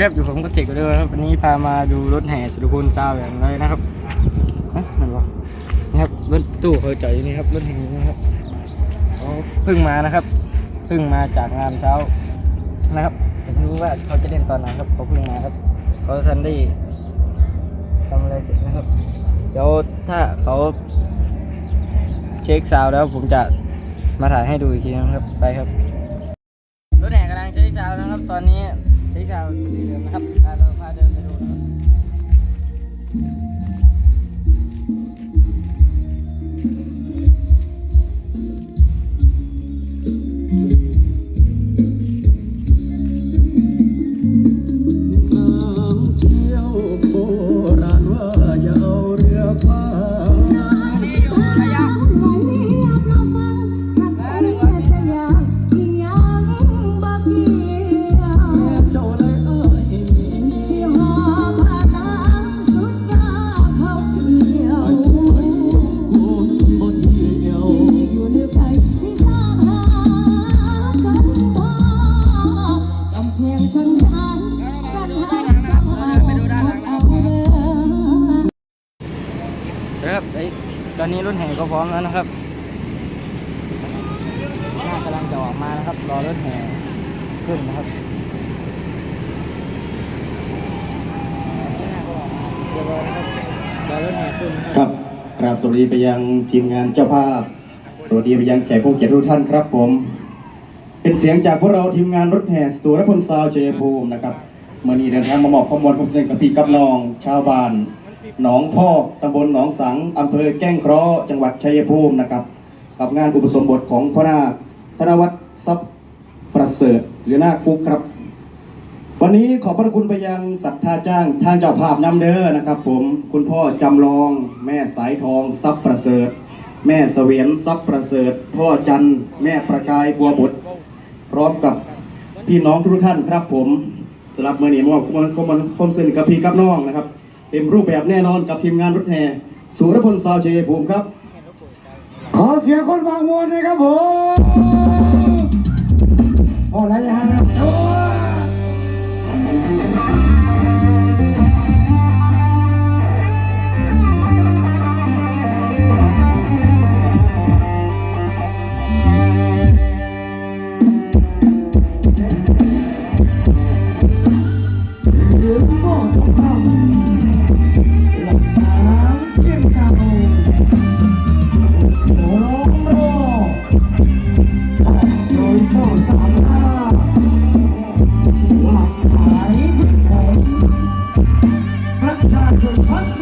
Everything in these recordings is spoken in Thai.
ครับอยู่ผมก็เจ็กด้วยครับวันนี้พามาดูรถแห่สุรคุณซาวอย่างไรนะครับฮะมันวะนี่ครับรถตู้เคยจอดอยู่นี่ครับรถแห่นี่ครับเขาเพิ่งมานะครับเพิ่งมาจากงานเช้านะครับแต่ไม่รู้ว่าเขาจะเล่นตอนไหนครับเขาเพิ่งมาครับเขาทันได้ทำอะไรเสร็จนะครับ เดี๋ยวถ้าเขาเช็คซาวแล้วผมจะมาถ่ายให้ดูอีกทีนะครับไปครับรถแห่กำลังใช้ซาวนะครับ ตอนนี้ ใช้ซาวสีเหลืองนะครับ อนนี้รถแห่ก็พร้อมแล้วนะครับหน้ากำลังจะออกมานะครับ รอรถแห่ขึ้นนะครับรอยนะครับรอรถแห่ขึ้นครับบกราบสวัสดีไปยังทีมงานเจ้าภาพ สวัสดีไปยังแขกผู้เกียรติทุกท่านครับผม เป็นเสียงจากพวกเราทีมงานรถแห่สุรพลซาวชัยภูมินะครับเมื่อนี้เดินทางมามอบข้อมูลความเสียงกับพี่กับน้อง ชาวบ้าน หนองพอกตำบลหนองสังอำเภอแก้งเคราะห์จังหวัดชัยภูมินะครับ กับงานอุปสมบทของพ่อนาคธนวัฒน์ทรัพย์ประเสริฐหรือนาคฟุกครับ วันนี้ขอบพระคุณไปยังศรัทธาจ้างทางเจ้าภาพนำเด้อนะครับ ผมคุณพ่อจำลองแม่สายทองทรัพย์ประเสริฐ แม่เสวียนทรัพย์ประเสริฐ พ่อจันทร์แม่ประกายบัวบุตรพร้อมกับพี่น้องทุกท่านครับผมสำหรับเมือนี้มอบข้อมูลข้อมูลข้อกับพี่กับน้องนะครับ เต็มรูปแบบแน่นอนกับทีมงานรถแห่สุรพลซาวเชยภูมิครับ ขอเสียงคนบางมวลนะครับผมพอแล้วนะฮะ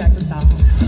Atun.